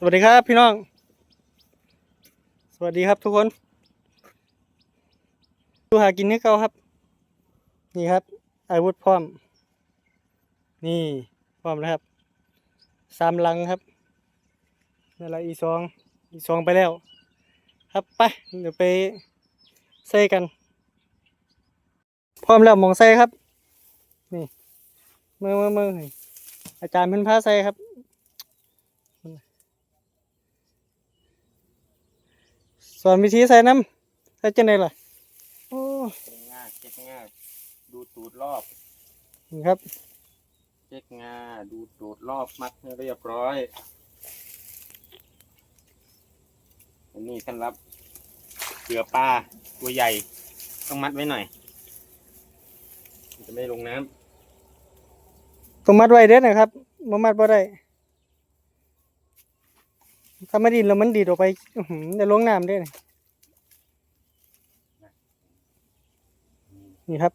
สวัสดีครับพี่น้อง สวัสดีครับทุกคนดูหากินให้เขาครับ นี่ครับอาวุธพร้อม นี่พร้อมแล้วครับสามลังครับนั่นแหละอีสองอีสองไปแล้ว ครับไปเดี๋ยวไปใส่กัน พร้อมแล้วมองใส่ครับ นี่มือมือมืออาจารย์เพิ่นพาใส่ครับ อนวิธีใส่น้ำใส่จังไดล่ะโอ้เจ็กง่าเจ็กง่าดูตูดรอบนี่ครับเจ็กง่าดูตูดรอบมัดให้เรียบร้อย อันนี้สำหรับเกลือปลาตัวใหญ่ต้องมัดไว้หน่อยมันจะไม่ลงน้ำต้องมัดไว้เด้อนะครับบ่มัดบ่ได้ ถ้าไม่ดินแล้วมันดีดออกไปอื้อหือได้ลงน้ำเด้อนี่นี่ครับ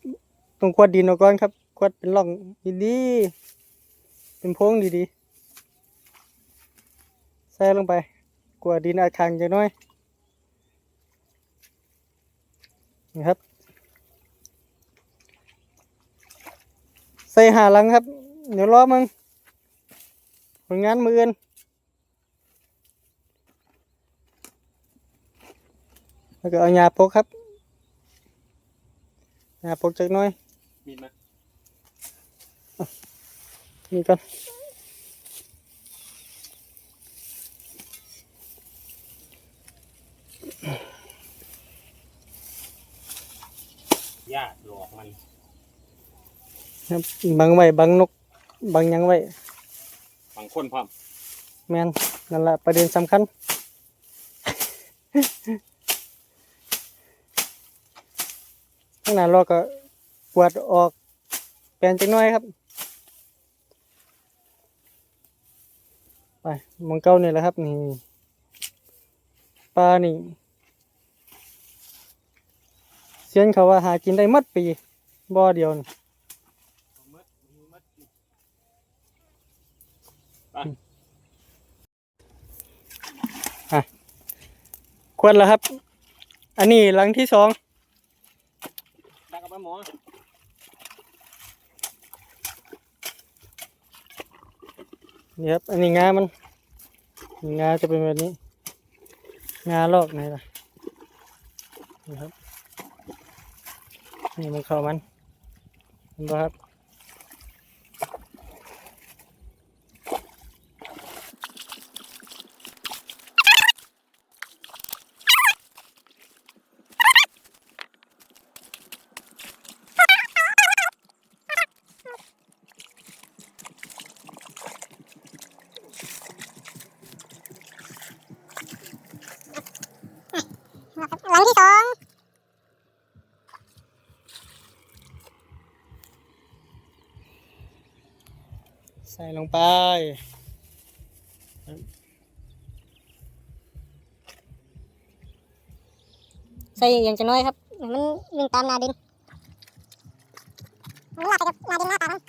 ต้องขวดดินออกก่อนครับขวดเป็นร่องดีๆเป็นโพรงดีๆใส่ลงไปกลัวดินอาคางจังน้อยนี่ครับ ใส่หาลังครับ เดี๋ยวรอมึงผลงานมืออื่น แล้วก็เอายาปกครับยาปกจักหน้อยมีดมานี่ก่อนญาติหลอกมันครับบังไว้บังนกบังหยังไว้ฝังคนพร้อม แมนนั่นแหละประเด็นสำคัญ ข้างหน้าเราก็กวาดออกแปลนจักหน้อยครับไปหมองเก้านี่แหละครับนี่ปลานี่เสียนเขาว่าหากินได้หมัดปีบ่อเดียวนี่มืดมืดควรแล้วครับ อันนี้หลังที่สอง ดักกับหมอนี่ครับ อันนี้งา มัน งาจะเป็นแบบนี้ งาลอกไหนล่ะ นี่ครับ นี่มันเข้ามันเห็นปะครับ หลังที่สอง ใส่ลงไปใส่อย่างจะน้อยครับ มันวิ่งตามนาดินมันลากไปกับนาดินหน้าตามัน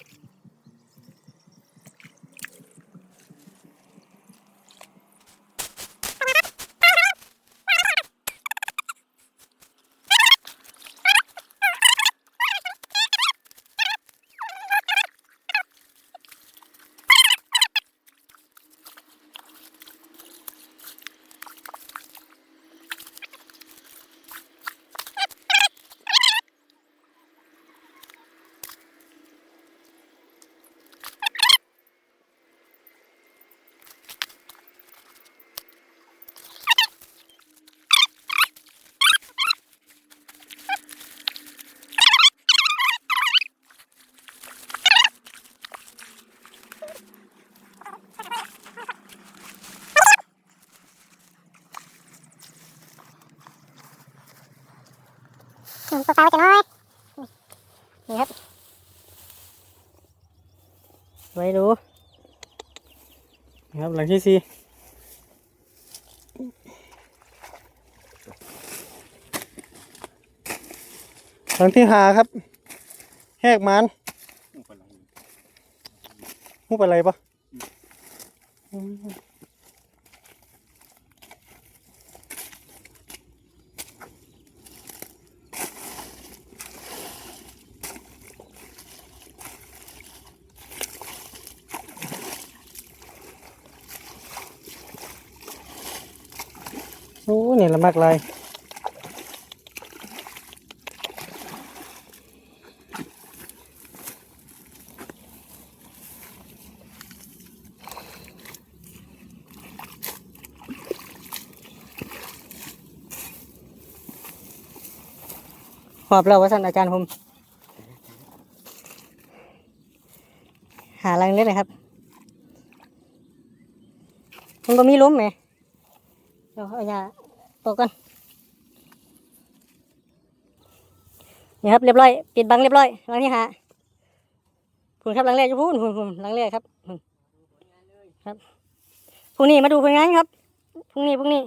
ตัวปลาจะน้อย นี่ครับ ไว้ดูนี่ครับหลังที่สี่หลังที่หาครับ แหกมันอู้ไหลมุกอะไรปะ โอ้นี่ละมากลายหอบเราว่าสันอาจารย์ผม หาแรงเล็ดเลยครับ มันก็มีล้มไหม เดี๋ยวเอายาตกกันนี่ครับเรียบร้อยปิดบังเรียบร้อยหลังนี้ฮะพูนครับหลังแรกจะพูนพูนพูนหลังแรกครับพูนครับพรุ่งนี้มาดูผลงานครับพรุ่งนี้พรุ่งนี้